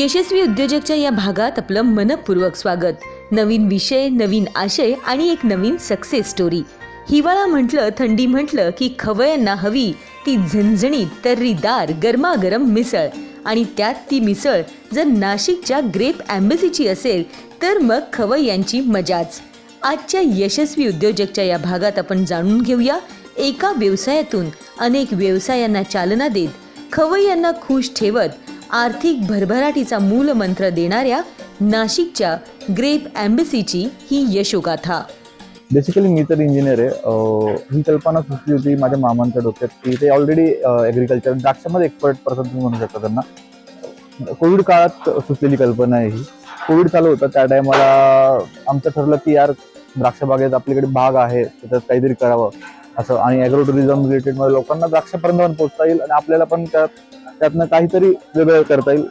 यशस्वी उद्योजकच्या या भागात आपलं मनपूर्वक स्वागत. नवीन विषय नवीन आशय आणि एक नवीन सक्सेस स्टोरी हिवाळा म्हटलं थंडी म्हटलं की खवयांना हवी. ती झणझणीत तर्रीदार गरमागरम मिसळ. आणि त्यात ती मिसळ जर नाशिकच्या ग्रेप ॲम्बसीची असेल तर मग खवय्यांची मजाच. आजच्या यशस्वी उद्योजकच्या या भागात आपण जाणून घेऊया एका व्यवसायातून अनेक व्यवसायांना चालना देत खवय्यांना खुश ठेवत आर्थिक भरभराटीचा मूलमंत्र देणाऱ्या नाशिकच्या ग्रेप अँबेसीची ही यशोगाथा. बेसिकली मी तर इंजिनियर आहे. ही कल्पना सुचली होती माझ्या मामांच्या डोक्यात की ते ऑलरेडी ॲग्रिकल्चर द्राक्षामध्ये एक्सपर्ट पर्सन तुम्ही म्हणू शकता त्यांना. कोविड काळात सुचलेली कल्पना आहे ही. कोविड चालू होतं त्या टायमाला आमचं ठरलं की यार द्राक्ष बागेत आपल्याकडे भाग आहे त्याच्यात काहीतरी करावं. असं आणि ॲग्रो टुरिझम रिलेटेडमध्ये लोकांना द्राक्षापर्यंत पण पोहोचता येईल आणि आपल्याला पण त्यात त्यातनं काहीतरी वेगळं करता येईल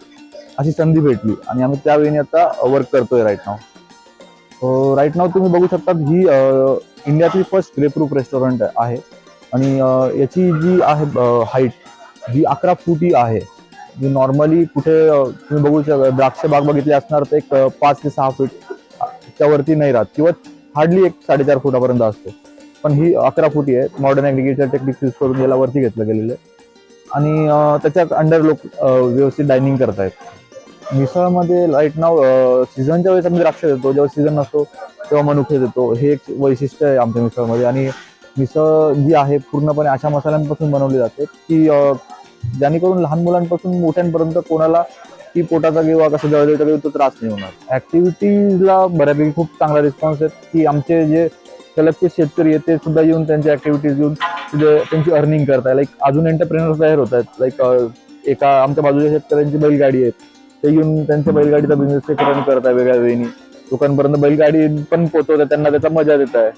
अशी संधी भेटली. आणि आम्ही त्यावेळी आता वर्क करतोय राईट नाव राईट नाव तुम्ही बघू शकता ही इंडियातली फर्स्ट ग्रेप्रूफ रेस्टॉरंट आहे. आणि याची जी आहे हाईट जी अकरा फुटी आहे जी नॉर्मली कुठे तुम्ही बघू शकता द्राक्ष बाग बघितली असणार तर एक पाच ते सहा फूट त्यावरती नाही राहत किंवा हार्डली एक साडेचार फुटापर्यंत असते. पण ही अकरा फुटी आहे मॉडर्न ॲग्रिकल्चर टेक्निक्स यूज करून याला वरती घेतलं गेलेलं आहे. आणि त्याच्या त्याच्यात अंडर लोक व्यवस्थित डायनिंग करतायत. मिसळमध्ये राईट नाव सीझनच्या वेळेस आम्ही द्राक्ष देतो. जेव्हा सीझन नसतो तेव्हा मनुखे देतो. हे एक वैशिष्ट्य आहे आमच्या मिसळमध्ये. आणि मिसळ जी आहे पूर्णपणे अशा मसाल्यांपासून बनवली जाते की जेणेकरून लहान मुलांपासून मोठ्यांपर्यंत कोणाला की पोटाचा किंवा कसं जळजळचा किंवा तो त्रास नाही होणार. ऍक्टिव्हिटीजला बऱ्यापैकी खूप चांगला रिस्पॉन्स आहे की आमचे जे कलेक्टिव्ह शेतकरी आहेत ते सुद्धा येऊन त्यांच्या ऍक्टिव्हिटीज येऊन त्यांची अर्निंग करताय लाईक अजून एंटरप्रेनर तयार होत आहेत. लाईक एका आमच्या बाजूच्या शेतकऱ्यांची बैलगाडी आहे ते येऊन त्यांच्या बैलगाडीचा बिझनेस ते रन करत आहे वेगळ्या वेळी लोकांपर्यंत बैलगाडी पण पोहोचवतात त्यांना त्याचा मजा देत आहे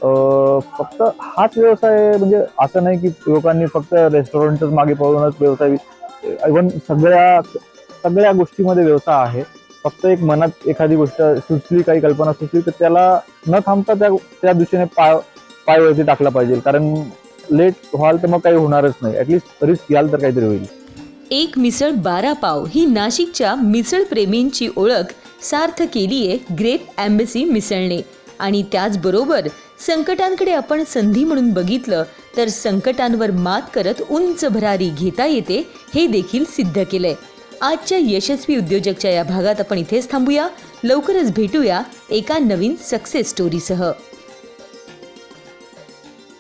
फक्त हाच व्यवसाय म्हणजे असं नाही की लोकांनी फक्त रेस्टॉरंटच मागे पळूनच व्यवसाय इव्हन सगळ्या सगळ्या गोष्टीमध्ये व्यवसाय आहे. फक्त एक मनात एखादी गोष्ट सुचली काही कल्पना सुचली तर त्याला न थांबता त्या त्या दिशेने पाय पायवरती टाकला पाहिजे. कारण लेट व्हाल तर मग काही होणारच नाही. ऍटलीस्ट रिस्क घ्याल तर काहीतरी होईल. एक मिसळ बारा पाव ही नाशिकच्या मिसळ प्रेमींची ओळख सार्थ केली आहे ग्रेप ॲम्बसी मिसळणे आणि त्याचबरोबर संकटांकडे आपण संधी म्हणून बघितलं तर संकटांवर मात करत उंच भरारी घेता येते हे देखील सिद्ध केलंय. आजच्या यशस्वी उद्योजकच्या या भागात आपण इथेच थांबूया. लवकरच भेटूया एका नवीन सक्सेस स्टोरीसह